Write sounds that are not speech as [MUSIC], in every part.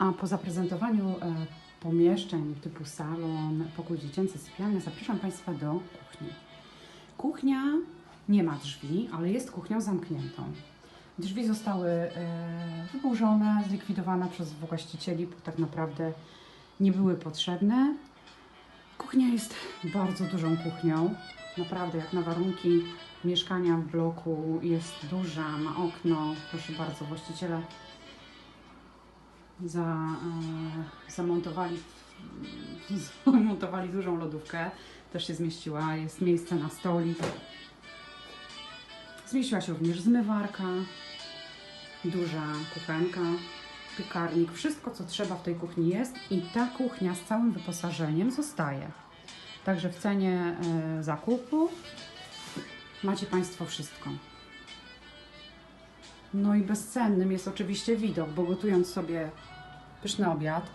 A po zaprezentowaniu e, pomieszczeń typu salon, pokój dziecięcy, sypialnia, zapraszam Państwa do kuchni. Kuchnia nie ma drzwi, ale jest kuchnią zamkniętą. Drzwi zostały e, wyburzone, zlikwidowane przez właścicieli, bo tak naprawdę nie były potrzebne. Kuchnia jest bardzo dużą kuchnią. Naprawdę, jak na warunki mieszkania w bloku jest duża, ma okno. Proszę bardzo, właściciele za, e, zamontowali, [LAUGHS] zamontowali dużą lodówkę. Też się zmieściła. Jest miejsce na stolik. Zmieściła się również zmywarka, duża kuchenka, piekarnik. Wszystko, co trzeba w tej kuchni jest i ta kuchnia z całym wyposażeniem zostaje. Także w cenie e, zakupu macie Państwo wszystko. No i bezcennym jest oczywiście widok, bo gotując sobie pyszny obiad,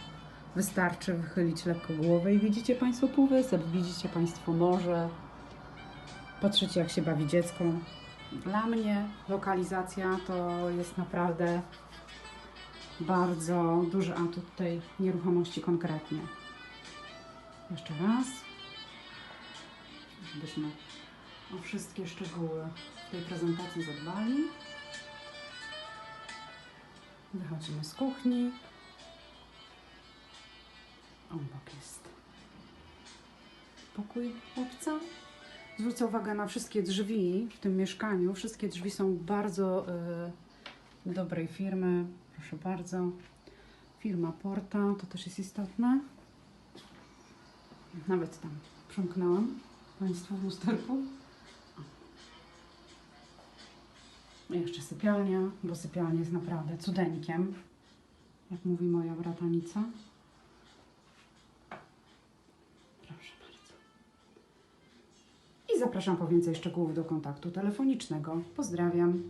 wystarczy wychylić lekko głowę i widzicie Państwo półwysep, widzicie Państwo morze, patrzycie jak się bawi dziecko. Dla mnie lokalizacja to jest naprawdę bardzo duży atut tej nieruchomości konkretnie. Jeszcze raz, żebyśmy o wszystkie szczegóły tej prezentacji zadbali. Wychodzimy z kuchni. Obok jest pokój chłopca. Zwrócę uwagę na wszystkie drzwi w tym mieszkaniu. Wszystkie drzwi są bardzo y, dobrej firmy. Proszę bardzo. Firma Porta, to też jest istotne. Nawet tam przymknęłam Państwu w lusterku. I jeszcze sypialnia, bo sypialnia jest naprawdę cudeńkiem, jak mówi moja bratanica. I zapraszam po więcej szczegółów do kontaktu telefonicznego. Pozdrawiam.